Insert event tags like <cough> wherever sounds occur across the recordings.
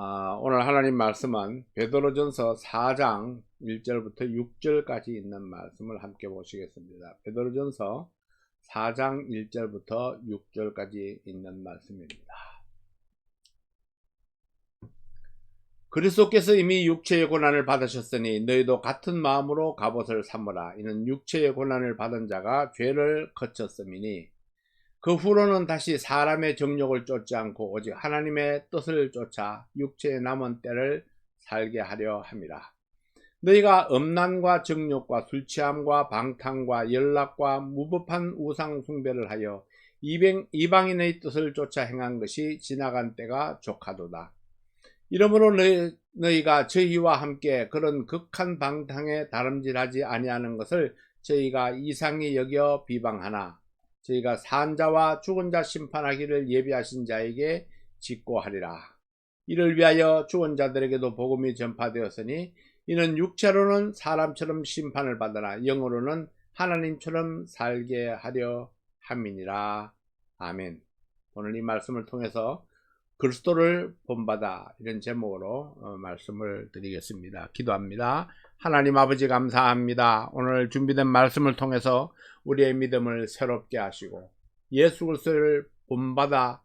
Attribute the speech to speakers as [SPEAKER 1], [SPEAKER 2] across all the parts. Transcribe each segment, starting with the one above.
[SPEAKER 1] 아, 오늘 하나님 말씀은 베드로전서 4장 1절부터 6절까지 있는 말씀을 함께 보시겠습니다. 베드로전서 4장 1절부터 6절까지 있는 말씀입니다. 그리스도께서 이미 육체의 고난을 받으셨으니 너희도 같은 마음으로 갑옷을 삼으라. 이는 육체의 고난을 받은 자가 죄를 거쳤음이니 그 후로는 다시 사람의 정욕을 쫓지 않고 오직 하나님의 뜻을 쫓아 육체의 남은 때를 살게 하려 함이라. 너희가 음란과 정욕과 술취함과 방탕과 연락과 무법한 우상 숭배를 하여 이방인의 뜻을 쫓아 행한 것이 지나간 때가 족하도다. 이러므로 너희, 너희 가 저희와 함께 그런 극한 방탕에 다름질하지 아니하는 것을 저희가 이상히 여겨 비방하나 저희가 산자와 죽은 자 심판하기를 예비하신 자에게 직고하리라. 이를 위하여 죽은 자들에게도 복음이 전파되었으니 이는 육체로는 사람처럼 심판을 받으나 영으로는 하나님처럼 살게 하려 함이니라. 아멘. 오늘 이 말씀을 통해서 그리스도를 본받아 이런 제목으로 어, 말씀을 드리겠습니다. 기도합니다. 하나님 아버지 감사합니다. 오늘 준비된 말씀을 통해서 우리의 믿음을 새롭게 하시고 예수 그리스도를 본받아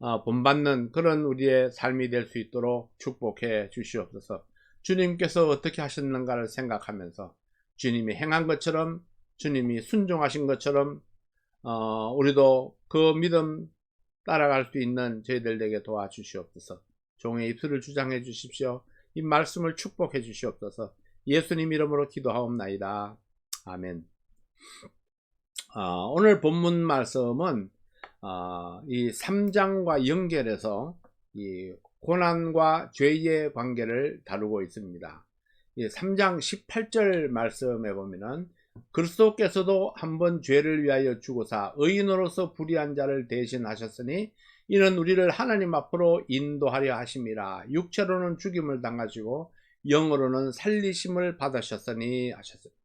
[SPEAKER 1] 어, 본받는 그런 우리의 삶이 될 수 있도록 축복해 주시옵소서. 주님께서 어떻게 하셨는가를 생각하면서 주님이 행한 것처럼 주님이 순종하신 것처럼 어, 우리도 그 믿음 따라갈 수 있는 저희들에게 도와주시옵소서. 종의 입술을 주장해 주십시오. 이 말씀을 축복해 주시옵소서. 예수님 이름으로 기도하옵나이다. 아멘. 아, 오늘 본문 말씀은 아, 이 3장과 연결해서 이 고난과 죄의 관계를 다루고 있습니다. 이 3장 18절 말씀에 보면은 그리스도께서도 한번 죄를 위하여 죽으사 의인으로서 불의한 자를 대신하셨으니 이는 우리를 하나님 앞으로 인도하려 하심이라 육체로는 죽임을 당하시고 영으로는 살리심을 받으셨으니 하셨습니다.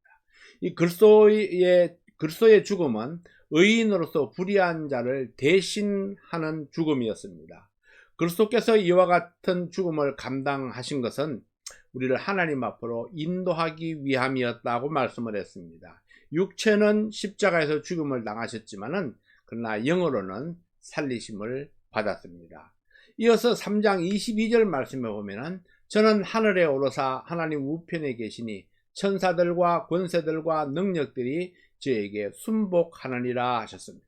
[SPEAKER 1] 이 그리스도의 그리스도의 죽음은 의인으로서 불의한 자를 대신하는 죽음이었습니다. 그리스도께서 이와 같은 죽음을 감당하신 것은 우리를 하나님 앞으로 인도하기 위함이었다고 말씀을 했습니다. 육체는 십자가에서 죽음을 당하셨지만은 그러나 영으로는 살리심을 받았습니다. 이어서 3장 22절 말씀에 보면은 저는 하늘에 오르사 하나님 우편에 계시니 천사들과 권세들과 능력들이 저에게 순복하느니라 하셨습니다.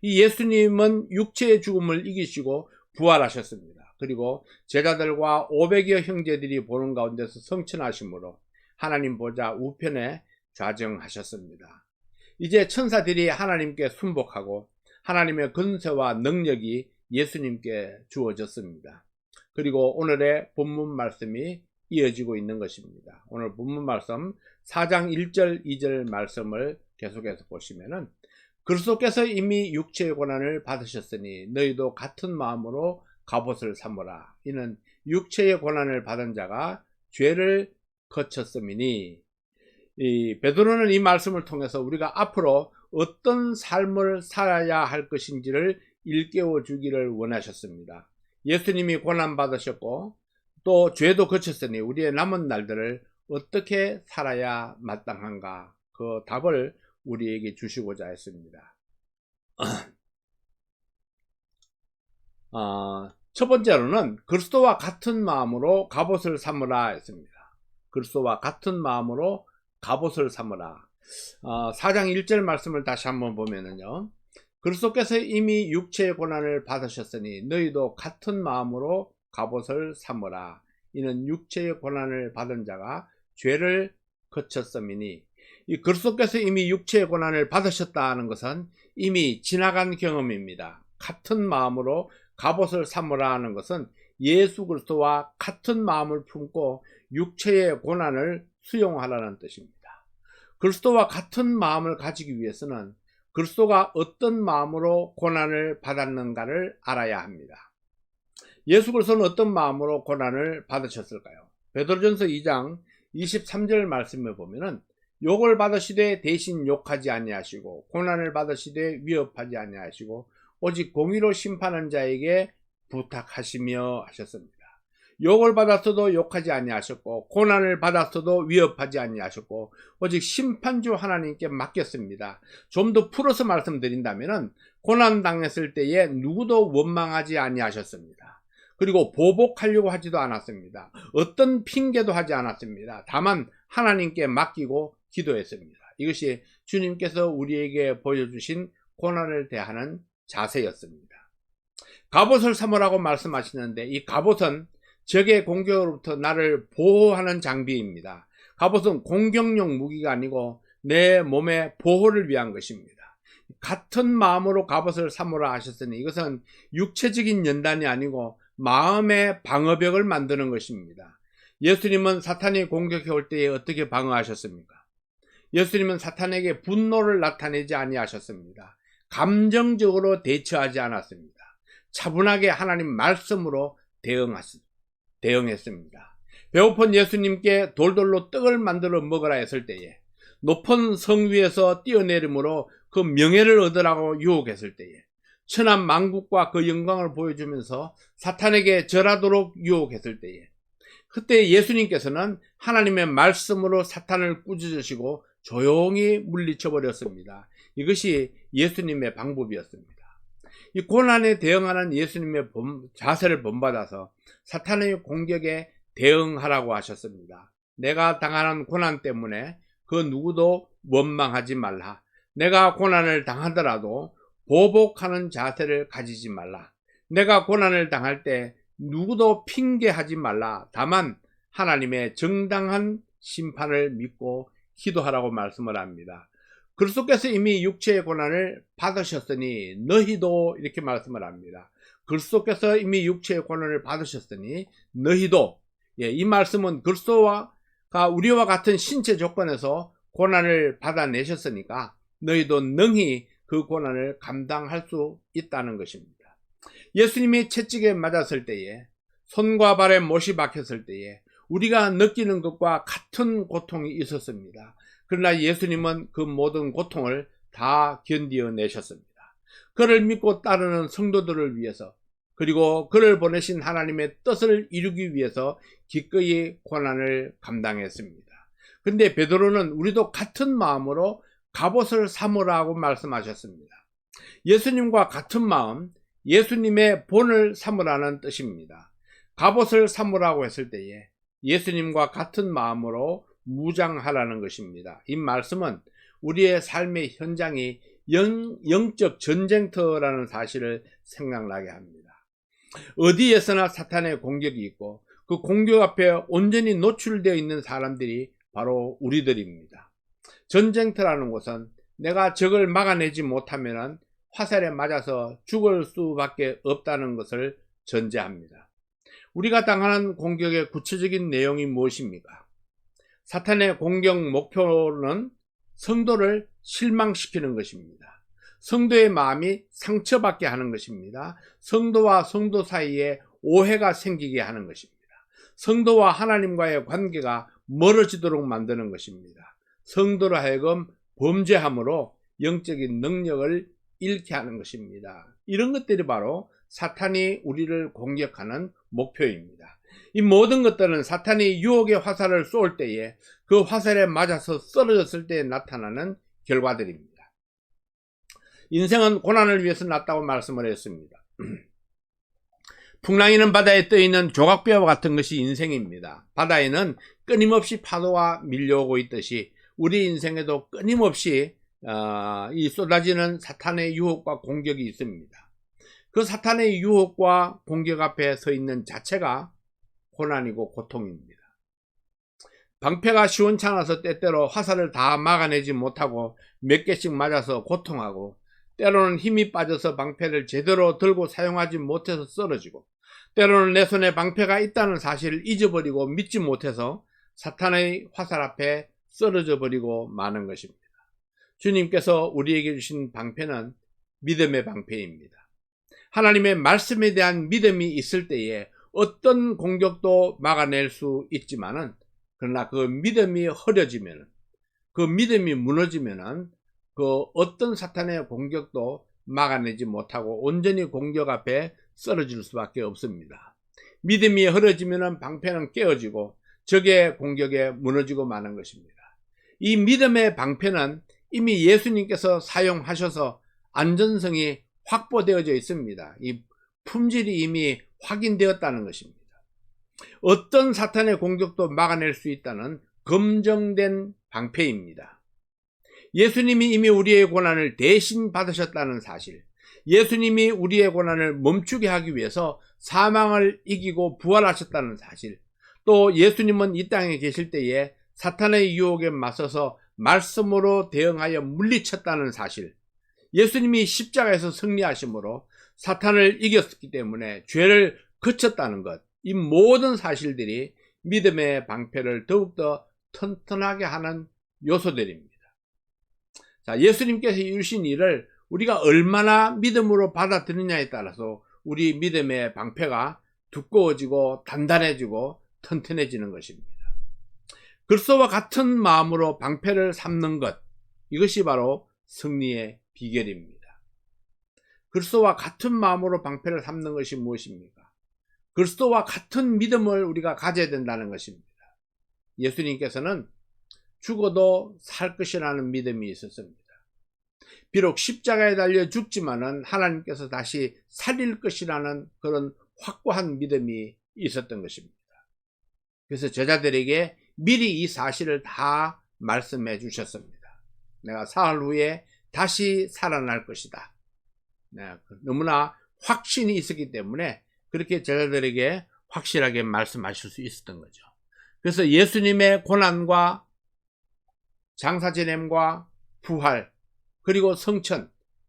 [SPEAKER 1] 이 예수님은 육체의 죽음을 이기시고 부활하셨습니다. 그리고 제자들과 500여 형제들이 보는 가운데서 성천하심으로 하나님 보좌 우편에 좌정하셨습니다. 이제 천사들이 하나님께 순복하고 하나님의 근세와 능력이 예수님께 주어졌습니다. 그리고 오늘의 본문 말씀이 이어지고 있는 것입니다. 오늘 본문 말씀 4장 1절 2절 말씀을 계속해서 보시면은 그리스도께서 이미 육체의 고난을 받으셨으니 너희도 같은 마음으로 갑옷을 삼으라. 이는 육체의 고난을 받은 자가 죄를 거쳤음이니 이 베드로는 이 말씀을 통해서 우리가 앞으로 어떤 삶을 살아야 할 것인지를 일깨워 주기를 원하셨습니다. 예수님이 고난 받으셨고 또 죄도 거쳤으니 우리의 남은 날들을 어떻게 살아야 마땅한가 그 답을 우리에게 주시고자 했습니다. 어, <clears throat> 첫 번째로는 그리스도와 같은 마음으로 갑옷을 삼으라 했습니다. 그리스도와 같은 마음으로 갑옷을 삼으라. 어, 4장 1절 말씀을 다시 한번 보면은요. 그리스도께서 이미 육체의 고난을 받으셨으니 너희도 같은 마음으로 갑옷을 삼으라. 이는 육체의 고난을 받은 자가 죄를 거쳤음이니 이 그리스도께서 이미 육체의 고난을 받으셨다는 것은 이미 지나간 경험입니다. 같은 마음으로 갑옷을 삼으라 하는 것은 예수 그리스도와 같은 마음을 품고 육체의 고난을 수용하라는 뜻입니다. 그리스도와 같은 마음을 가지기 위해서는 그리스도가 어떤 마음으로 고난을 받았는가를 알아야 합니다. 예수 그리스도는 어떤 마음으로 고난을 받으셨을까요? 베드로전서 2장 23절 말씀에 보면은 욕을 받으시되 대신 욕하지 아니하시고 고난을 받으시되 위협하지 아니하시고 오직 공의로 심판한 자에게 부탁하시며 하셨습니다. 욕을 받았어도 욕하지 아니하셨고 고난을 받았어도 위협하지 아니하셨고 오직 심판주 하나님께 맡겼습니다. 좀 더 풀어서 말씀드린다면은 고난 당했을 때에 누구도 원망하지 아니하셨습니다. 그리고 보복하려고 하지도 않았습니다. 어떤 핑계도 하지 않았습니다. 다만 하나님께 맡기고 기도했습니다. 이것이 주님께서 우리에게 보여주신 고난을 대하는 자세였습니다. 갑옷을 삼으라고 말씀하시는데 이 갑옷은 적의 공격으로부터 나를 보호하는 장비입니다. 갑옷은 공격용 무기가 아니고 내 몸의 보호를 위한 것입니다. 같은 마음으로 갑옷을 삼으라 하셨으니 이것은 육체적인 연단이 아니고 마음의 방어벽을 만드는 것입니다. 예수님은 사탄이 공격해 올 때에 어떻게 방어하셨습니까? 예수님은 사탄에게 분노를 나타내지 아니하셨습니다. 감정적으로 대처하지 않았습니다. 차분하게 하나님 말씀으로 대응하시, 대응했습니다. 배고픈 예수님께 돌돌로 떡을 만들어 먹으라 했을 때에 높은 성 위에서 뛰어내림으로 그 명예를 얻으라고 유혹했을 때에 천한 만국과 그 영광을 보여주면서 사탄에게 절하도록 유혹했을 때에 그때 예수님께서는 하나님의 말씀으로 사탄을 꾸짖으시고 조용히 물리쳐 버렸습니다. 이것이 예수님의 방법이었습니다. 이 고난에 대응하는 예수님의 자세를 본받아서 사탄의 공격에 대응하라고 하셨습니다. 내가 당하는 고난 때문에 그 누구도 원망하지 말라. 내가 고난을 당하더라도 보복하는 자세를 가지지 말라. 내가 고난을 당할 때 누구도 핑계하지 말라. 다만 하나님의 정당한 심판을 믿고 기도하라고 말씀을 합니다. 그리스도께서 이미 육체의 고난을 받으셨으니 너희도 이렇게 말씀을 합니다. 그리스도께서 이미 육체의 고난을 받으셨으니 너희도 예, 이 말씀은 그리스도가 우리와 같은 신체 조건에서 고난을 받아내셨으니까 너희도 능히 그 고난을 감당할 수 있다는 것입니다. 예수님이 채찍에 맞았을 때에 손과 발에 못이 박혔을 때에 우리가 느끼는 것과 같은 고통이 있었습니다. 그러나 예수님은 그 모든 고통을 다 견디어 내셨습니다. 그를 믿고 따르는 성도들을 위해서 그리고 그를 보내신 하나님의 뜻을 이루기 위해서 기꺼이 고난을 감당했습니다. 근데 베드로는 우리도 같은 마음으로 갑옷을 삼으라고 말씀하셨습니다. 예수님과 같은 마음, 예수님의 본을 삼으라는 뜻입니다. 갑옷을 삼으라고 했을 때에 예수님과 같은 마음으로 무장하라는 것입니다. 이 말씀은 우리의 삶의 현장이 영, 영적 전쟁터라는 사실을 생각나게 합니다. 어디에서나 사탄의 공격이 있고 그 공격 앞에 온전히 노출되어 있는 사람들이 바로 우리들입니다. 전쟁터라는 곳은 내가 적을 막아내지 못하면 화살에 맞아서 죽을 수밖에 없다는 것을 전제합니다. 우리가 당하는 공격의 구체적인 내용이 무엇입니까? 사탄의 공격 목표는 성도를 실망시키는 것입니다. 성도의 마음이 상처받게 하는 것입니다. 성도와 성도 사이에 오해가 생기게 하는 것입니다. 성도와 하나님과의 관계가 멀어지도록 만드는 것입니다. 성도로 하여금 범죄함으로 영적인 능력을 잃게 하는 것입니다. 이런 것들이 바로 사탄이 우리를 공격하는 목표입니다. 이 모든 것들은 사탄이 유혹의 화살을 쏠 때에 그 화살에 맞아서 쓰러졌을 때 나타나는 결과들입니다. 인생은 고난을 위해서 났다고 말씀을 했습니다. <clears throat> 풍랑이는 바다에 떠있는 조각배와 같은 것이 인생입니다. 바다에는 끊임없이 파도가 밀려오고 있듯이 우리 인생에도 끊임없이 어, 이 쏟아지는 사탄의 유혹과 공격이 있습니다. 그 사탄의 유혹과 공격 앞에 서 있는 자체가 고난이고 고통입니다. 방패가 시원찮아서 때때로 화살을 다 막아내지 못하고 몇 개씩 맞아서 고통하고 때로는 힘이 빠져서 방패를 제대로 들고 사용하지 못해서 쓰러지고 때로는 내 손에 방패가 있다는 사실을 잊어버리고 믿지 못해서 사탄의 화살 앞에 쓰러져 버리고 마는 것입니다. 주님께서 우리에게 주신 방패는 믿음의 방패입니다. 하나님의 말씀에 대한 믿음이 있을 때에 어떤 공격도 막아낼 수 있지만은 그러나 그 믿음이 흐려지면 그 믿음이 무너지면은 그 어떤 사탄의 공격도 막아내지 못하고 온전히 공격 앞에 쓰러질 수밖에 없습니다. 믿음이 흐려지면 방패는 깨어지고 적의 공격에 무너지고 마는 것입니다. 이 믿음의 방패는 이미 예수님께서 사용하셔서 안전성이 확보되어져 있습니다. 이 품질이 이미 확인되었다는 것입니다. 어떤 사탄의 공격도 막아낼 수 있다는 검증된 방패입니다. 예수님이 이미 우리의 고난을 대신 받으셨다는 사실, 예수님이 우리의 고난을 멈추게 하기 위해서 사망을 이기고 부활하셨다는 사실, 또 예수님은 이 땅에 계실 때에 사탄의 유혹에 맞서서 말씀으로 대응하여 물리쳤다는 사실, 예수님이 십자가에서 승리하심으로 사탄을 이겼기 때문에 죄를 그쳤다는 것, 이 모든 사실들이 믿음의 방패를 더욱더 튼튼하게 하는 요소들입니다. 자, 예수님께서 이루신 일을 우리가 얼마나 믿음으로 받아들이냐에 따라서 우리 믿음의 방패가 두꺼워지고 단단해지고 튼튼해지는 것입니다. 그리스도와 같은 마음으로 방패를 삼는 것 이것이 바로 승리의 비결입니다. 그리스도와 같은 마음으로 방패를 삼는 것이 무엇입니까? 그리스도와 같은 믿음을 우리가 가져야 된다는 것입니다. 예수님께서는 죽어도 살 것이라는 믿음이 있었습니다. 비록 십자가에 달려 죽지만은 하나님께서 다시 살릴 것이라는 그런 확고한 믿음이 있었던 것입니다. 그래서 저자들에게 미리 이 사실을 다 말씀해 주셨습니다. 내가 사흘 후에 다시 살아날 것이다. 네, 너무나 확신이 있었기 때문에 그렇게 제자들에게 확실하게 말씀하실 수 있었던 거죠. 그래서 예수님의 고난과 장사 지냄과 부활 그리고 성천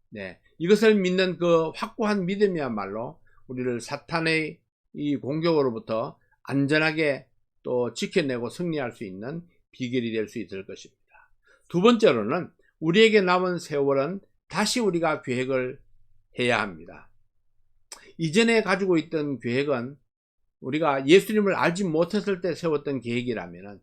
[SPEAKER 1] 네, 이것을 믿는 그 확고한 믿음이야말로 우리를 사탄의 이 공격으로부터 안전하게 또 지켜내고 승리할 수 있는 비결이 될 수 있을 것입니다. 두 번째로는 우리에게 남은 세월은 다시 우리가 계획을 해야 합니다. 이전에 가지고 있던 계획은 우리가 예수님을 알지 못했을 때 세웠던 계획이라면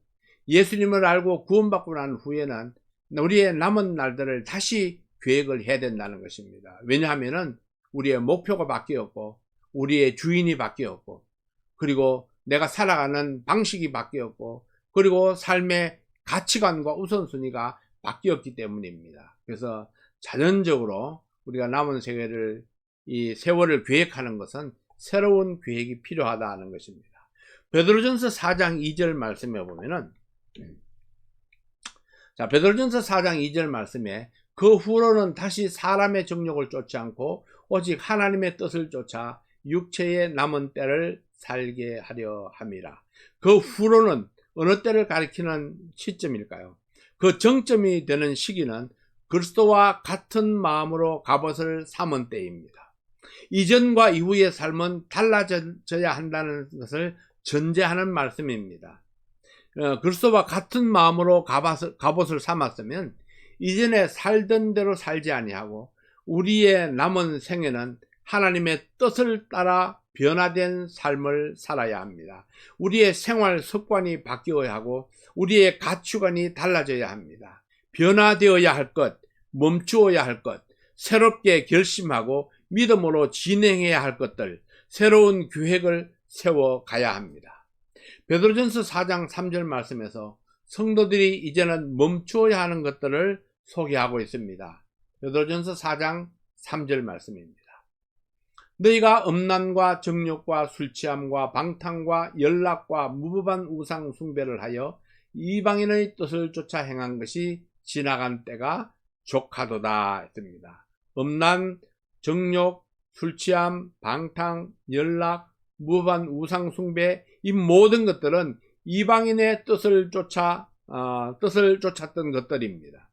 [SPEAKER 1] 예수님을 알고 구원받고 난 후에는 우리의 남은 날들을 다시 계획을 해야 된다는 것입니다. 왜냐하면 우리의 목표가 바뀌었고 우리의 주인이 바뀌었고 그리고 내가 살아가는 방식이 바뀌었고 그리고 삶의 가치관과 우선순위가 바뀌었기 때문입니다. 그래서 자연적으로 우리가 남은 세계를 이 세월을 계획하는 것은 새로운 계획이 필요하다는 것입니다. 베드로전서 4장 2절 말씀에 보면은 자 베드로전서 4장 2절 말씀에 그 후로는 다시 사람의 정욕을 쫓지 않고 오직 하나님의 뜻을 쫓아 육체의 남은 때를 살게 하려 함이라. 그 후로는 어느 때를 가리키는 시점일까요? 그 정점이 되는 시기는 그리스도와 같은 마음으로 갑옷을 삼은 때입니다. 이전과 이후의 삶은 달라져야 한다는 것을 전제하는 말씀입니다. 어, 그리스도와 같은 마음으로 갑옷을, 갑옷을 삼았으면 이전에 살던 대로 살지 아니하고 우리의 남은 생애는 하나님의 뜻을 따라 변화된 삶을 살아야 합니다. 우리의 생활 습관이 바뀌어야 하고 우리의 가치관이 달라져야 합니다. 변화되어야 할 것, 멈추어야 할 것, 새롭게 결심하고 믿음으로 진행해야 할 것들, 새로운 계획을 세워 가야 합니다. 베드로전서 4장 3절 말씀에서 성도들이 이제는 멈추어야 하는 것들을 소개하고 있습니다. 베드로전서 4장 3절 말씀입니다. 너희가 음란과 정욕과 술취함과 방탕과 연락과 무법한 우상 숭배를 하여 이방인의 뜻을 쫓아 행한 것이 지나간 때가 족하도다 했습니다. 음란, 정욕, 술취함, 방탕, 연락, 무법한 우상 숭배 이 모든 것들은 이방인의 뜻을 쫓아 어, 뜻을 쫓았던 것들입니다.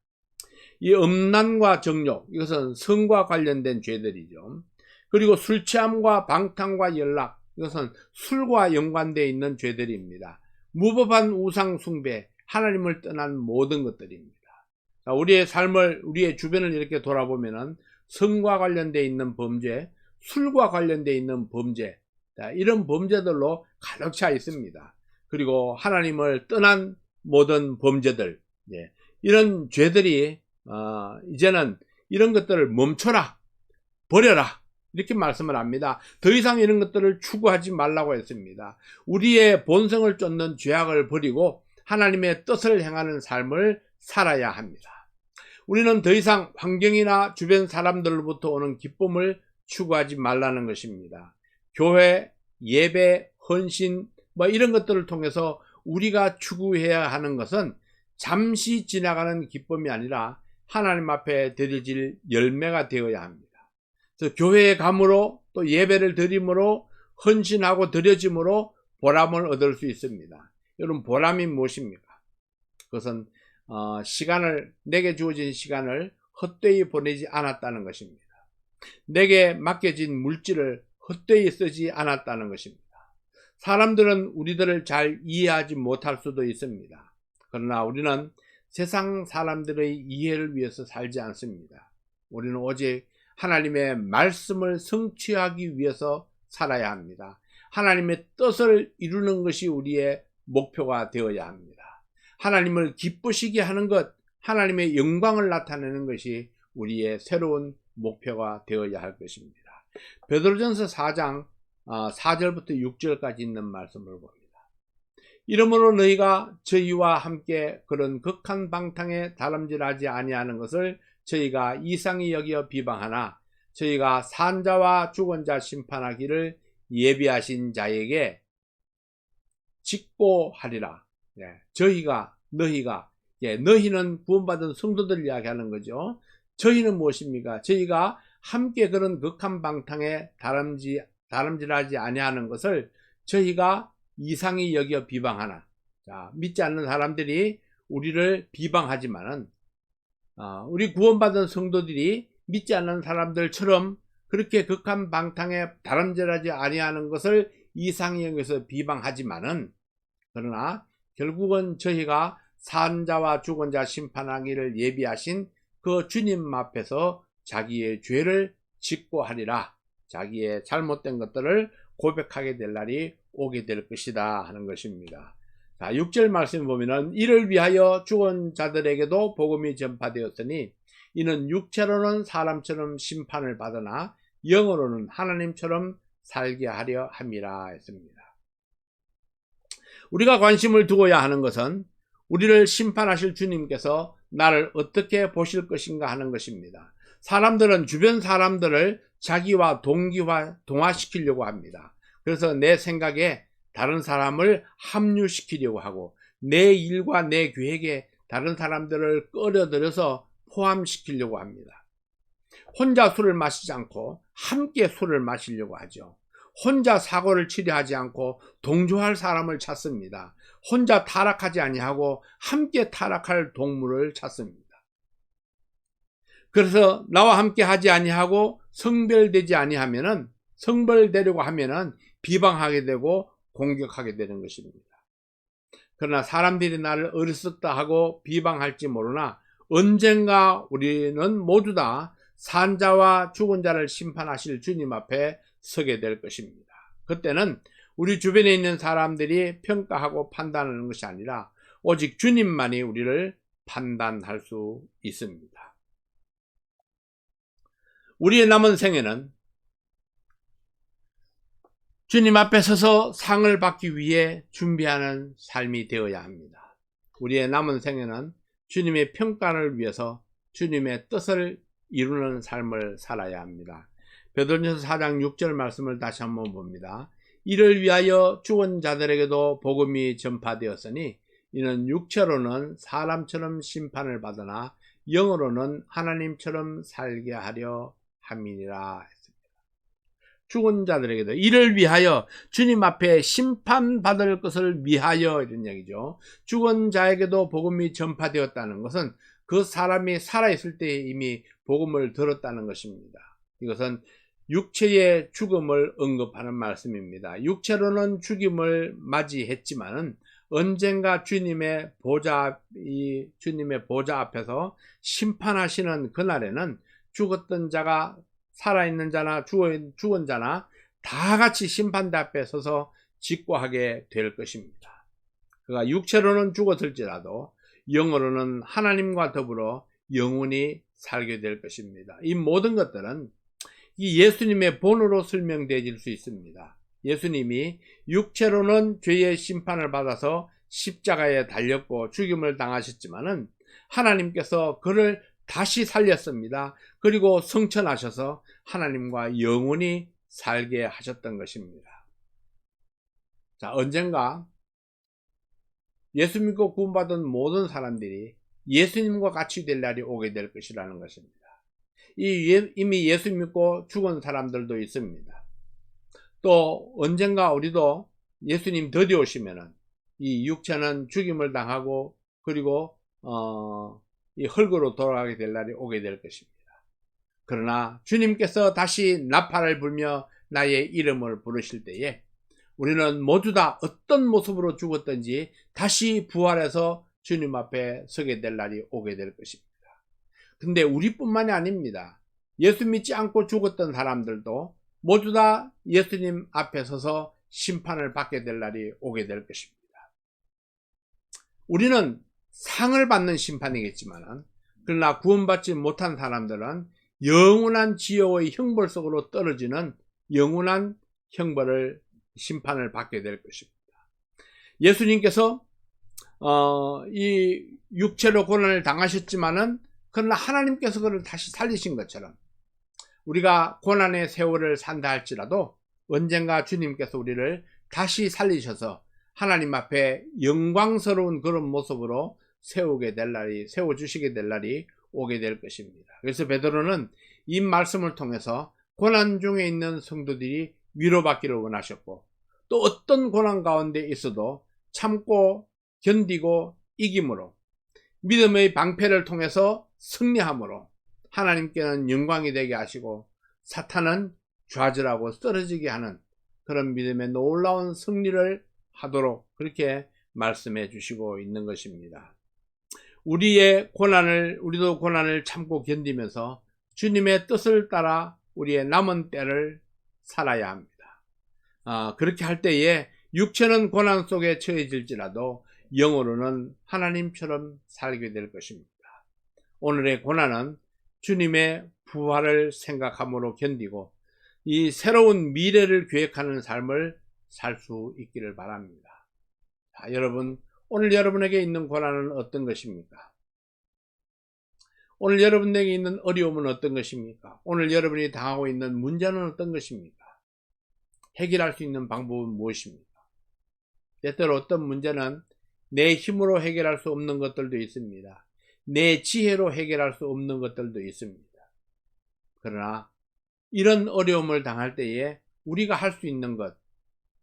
[SPEAKER 1] 이 음란과 정욕 이것은 성과 관련된 죄들이죠. 그리고 술 취함과 방탕과 연락 이것은 술과 연관되어 있는 죄들입니다. 무법한 우상 숭배, 하나님을 떠난 모든 것들입니다. 자, 우리의 삶을 우리의 주변을 이렇게 돌아보면은 성과 관련되어 있는 범죄, 술과 관련되어 있는 범죄, 자, 이런 범죄들로 가득 차 있습니다. 그리고 하나님을 떠난 모든 범죄들, 예, 이런 죄들이 어, 이제는 이런 것들을 멈춰라, 버려라, 이렇게 말씀을 합니다. 더 이상 이런 것들을 추구하지 말라고 했습니다. 우리의 본성을 쫓는 죄악을 버리고 하나님의 뜻을 행하는 삶을 살아야 합니다. 우리는 더 이상 환경이나 주변 사람들로부터 오는 기쁨을 추구하지 말라는 것입니다. 교회, 예배, 헌신, 뭐 이런 것들을 통해서 우리가 추구해야 하는 것은 잠시 지나가는 기쁨이 아니라 하나님 앞에 드려질 열매가 되어야 합니다. 교회에 감으로 또 예배를 드림으로 헌신하고 드려짐으로 보람을 얻을 수 있습니다. 여러분 보람이 무엇입니까? 그것은 어, 시간을 내게 주어진 시간을 헛되이 보내지 않았다는 것입니다. 내게 맡겨진 물질을 헛되이 쓰지 않았다는 것입니다. 사람들은 우리들을 잘 이해하지 못할 수도 있습니다. 그러나 우리는 세상 사람들의 이해를 위해서 살지 않습니다. 우리는 오직 하나님의 말씀을 성취하기 위해서 살아야 합니다. 하나님의 뜻을 이루는 것이 우리의 목표가 되어야 합니다. 하나님을 기쁘시게 하는 것, 하나님의 영광을 나타내는 것이 우리의 새로운 목표가 되어야 할 것입니다. 베드로전서 4장 4절부터 6절까지 있는 말씀을 봅니다. 이러므로 너희가 저희와 함께 그런 극한 방탕에 다름질하지 아니하는 것을 저희가 이상히 여겨 비방하나 저희가 산자와 죽은 자 심판하기를 예비하신 자에게 직보하리라. 네, 저희가 너희가 예, 너희는 구원받은 성도들 이야기하는 거죠. 저희는 무엇입니까? 저희가 함께 그런 극한 방탕에 다름지, 다름질하지 아니하는 것을 저희가 이상히 여겨 비방하나. 자, 믿지 않는 사람들이 우리를 비방하지만은, 어, 우리 구원받은 성도들이 믿지 않는 사람들처럼 그렇게 극한 방탕에 다름질하지 아니하는 것을 이상히 여겨서 비방하지만은, 그러나 결국은 저희가 산자와 죽은 자 심판하기를 예비하신 그 주님 앞에서 자기의 죄를 짓고 하리라. 자기의 잘못된 것들을 고백하게 될 날이 오게 될 것이다 하는 것입니다. 자, 6절 말씀 보면은 이를 위하여 죽은 자들에게도 복음이 전파되었으니 이는 육체로는 사람처럼 심판을 받으나 영으로는 하나님처럼 살게 하려 함이라 했습니다. 우리가 관심을 두어야 하는 것은 우리를 심판하실 주님께서 나를 어떻게 보실 것인가 하는 것입니다. 사람들은 주변 사람들을 자기와 동기화, 동화시키려고 합니다. 그래서 내 생각에 다른 사람을 합류시키려고 하고 내 일과 내 계획에 다른 사람들을 끌어들여서 포함시키려고 합니다. 혼자 술을 마시지 않고 함께 술을 마시려고 하죠. 혼자 사고를 치료하지 않고 동조할 사람을 찾습니다. 혼자 타락하지 아니하고 함께 타락할 동물을 찾습니다. 그래서 나와 함께 하지 아니하고 성별되지 아니하면은 성별되려고 하면은 비방하게 되고 공격하게 되는 것입니다. 그러나 사람들이 나를 어리석다 하고 비방할지 모르나 언젠가 우리는 모두 다 산자와 죽은 자를 심판하실 주님 앞에 서게 될 것입니다. 그때는 우리 주변에 있는 사람들이 평가하고 판단하는 것이 아니라 오직 주님만이 우리를 판단할 수 있습니다. 우리의 남은 생애는 주님 앞에 서서 상을 받기 위해 준비하는 삶이 되어야 합니다. 우리의 남은 생애는 주님의 평가를 위해서 주님의 뜻을 이루는 삶을 살아야 합니다. 베드로전서 4장 6절 말씀을 다시 한번 봅니다. 이를 위하여 죽은 자들에게도 복음이 전파되었으니 이는 육체로는 사람처럼 심판을 받으나 영으로는 하나님처럼 살게 하려 함이니라. 죽은 자들에게도 이를 위하여 주님 앞에 심판받을 것을 위하여 이런 얘기죠. 죽은 자에게도 복음이 전파되었다는 것은 그 사람이 살아있을 때 이미 복음을 들었다는 것입니다. 이것은 육체의 죽음을 언급하는 말씀입니다. 육체로는 죽임을 맞이했지만은 언젠가 주님의 보좌 이 주님의 보좌 앞에서 심판하시는 그날에는 죽었던 자가 살아있는 자나 죽은, 죽은 자나 다 같이 심판대 앞에 서서 직고하게 될 것입니다. 그가 육체로는 죽었을지라도 영어로는 하나님과 더불어 영원히 살게 될 것입니다. 이 모든 것들은 이 예수님의 본으로 설명되어질 수 있습니다. 예수님이 육체로는 죄의 심판을 받아서 십자가에 달렸고 죽임을 당하셨지만은 하나님께서 그를 다시 살렸습니다. 그리고 성천하셔서 하나님과 영원히 살게 하셨던 것입니다. 자, 언젠가 예수 믿고 구원받은 모든 사람들이 예수님과 같이 될 날이 오게 될 것이라는 것입니다. 이 예, 이미 예수 믿고 죽은 사람들도 있습니다. 또 언젠가 우리도 예수님 더디 오시면은 이 육체는 죽임을 당하고 그리고 어, 이 흙으로 돌아가게 될 날이 오게 될 것입니다. 그러나 주님께서 다시 나팔을 불며 나의 이름을 부르실 때에 우리는 모두 다 어떤 모습으로 죽었든지 다시 부활해서 주님 앞에 서게 될 날이 오게 될 것입니다. 근데 우리뿐만이 아닙니다. 예수 믿지 않고 죽었던 사람들도 모두 다 예수님 앞에 서서 심판을 받게 될 날이 오게 될 것입니다. 우리는 상을 받는 심판이겠지만, 그러나 구원받지 못한 사람들은 영원한 지옥의 형벌 속으로 떨어지는 영원한 형벌을 심판을 받게 될 것입니다. 예수님께서 어, 이 육체로 고난을 당하셨지만은 그러나 하나님께서 그를 다시 살리신 것처럼 우리가 고난의 세월을 산다 할지라도 언젠가 주님께서 우리를 다시 살리셔서 하나님 앞에 영광스러운 그런 모습으로 세우게 될 날이 세워 주시게 될 날이 오게 될 것입니다. 그래서 베드로는 이 말씀을 통해서 고난 중에 있는 성도들이 위로받기를 원하셨고 또 어떤 고난 가운데 있어도 참고 견디고 이김으로 믿음의 방패를 통해서 승리함으로 하나님께는 영광이 되게 하시고 사탄은 좌절하고 쓰러지게 하는 그런 믿음의 놀라운 승리를 하도록 그렇게 말씀해 주시고 있는 것입니다. 우리의 고난을 우리도 고난을 참고 견디면서 주님의 뜻을 따라 우리의 남은 때를 살아야 합니다. 아, 그렇게 할 때에 육체는 고난 속에 처해질지라도 영으로는 하나님처럼 살게 될 것입니다. 오늘의 고난은 주님의 부활을 생각함으로 견디고 이 새로운 미래를 계획하는 삶을 살 수 있기를 바랍니다. 자, 여러분, 오늘 여러분에게 있는 고난은 어떤 것입니까? 오늘 여러분에게 있는 어려움은 어떤 것입니까? 오늘 여러분이 당하고 있는 문제는 어떤 것입니까? 해결할 수 있는 방법은 무엇입니까? 때때로 어떤 문제는 내 힘으로 해결할 수 없는 것들도 있습니다. 내 지혜로 해결할 수 없는 것들도 있습니다. 그러나 이런 어려움을 당할 때에 우리가 할 수 있는 것,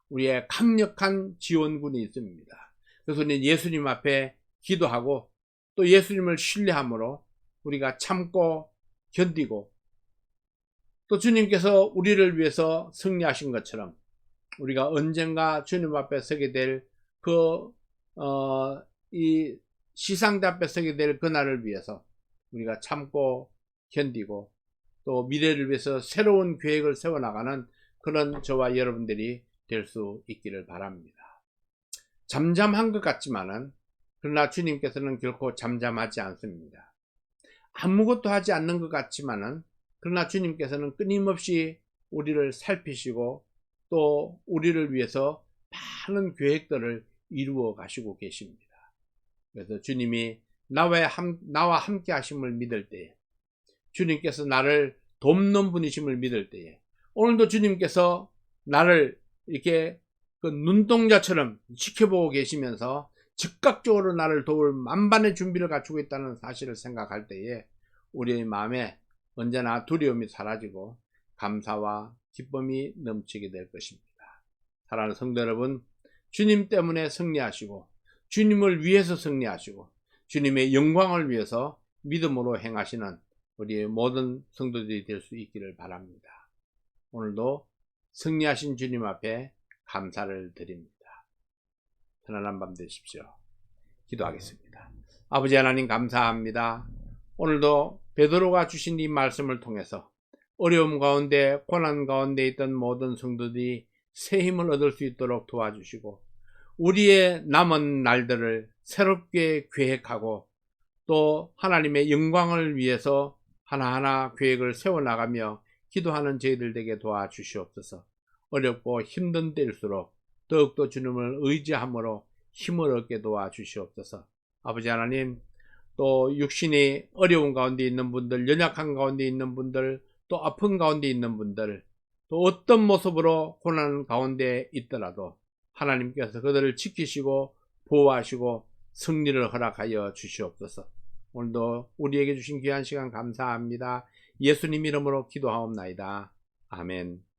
[SPEAKER 1] 우리의 강력한 지원군이 있습니다. 그래서 우리는 예수님 앞에 기도하고 또 예수님을 신뢰함으로 우리가 참고 견디고 또 주님께서 우리를 위해서 승리하신 것처럼 우리가 언젠가 주님 앞에 서게 될 그, 어, 이 시상대 앞에 서게 될 그날을 위해서 우리가 참고 견디고 또 미래를 위해서 새로운 계획을 세워나가는 그런 저와 여러분들이 될 수 있기를 바랍니다. 잠잠한 것 같지만은 그러나 주님께서는 결코 잠잠하지 않습니다. 아무것도 하지 않는 것 같지만은 그러나 주님께서는 끊임없이 우리를 살피시고 또 우리를 위해서 많은 계획들을 이루어 가시고 계십니다. 그래서 주님이 나와, 함께 하심을 믿을 때에 주님께서 나를 돕는 분이심을 믿을 때에 오늘도 주님께서 나를 이렇게 그 눈동자처럼 지켜보고 계시면서 즉각적으로 나를 도울 만반의 준비를 갖추고 있다는 사실을 생각할 때에 우리의 마음에 언제나 두려움이 사라지고 감사와 기쁨이 넘치게 될 것입니다. 사랑하는 성도 여러분, 주님 때문에 승리하시고 주님을 위해서 승리하시고 주님의 영광을 위해서 믿음으로 행하시는 우리의 모든 성도들이 될 수 있기를 바랍니다. 오늘도 승리하신 주님 앞에 감사를 드립니다. 편안한 밤 되십시오. 기도하겠습니다. 아버지 하나님 감사합니다. 오늘도 베드로가 주신 이 말씀을 통해서 어려움 가운데 고난 가운데 있던 모든 성도들이 새 힘을 얻을 수 있도록 도와주시고 우리의 남은 날들을 새롭게 계획하고 또 하나님의 영광을 위해서 하나하나 계획을 세워나가며 기도하는 저희들 되게 도와주시옵소서. 어렵고 힘든 때일수록 더욱더 주님을 의지함으로 힘을 얻게 도와 주시옵소서. 아버지 하나님, 또 육신이 어려운 가운데 있는 분들, 연약한 가운데 있는 분들, 또 아픈 가운데 있는 분들, 또 어떤 모습으로 고난 가운데 있더라도 하나님께서 그들을 지키시고 보호하시고 승리를 허락하여 주시옵소서. 오늘도 우리에게 주신 귀한 시간 감사합니다. 예수님 이름으로 기도하옵나이다. 아멘.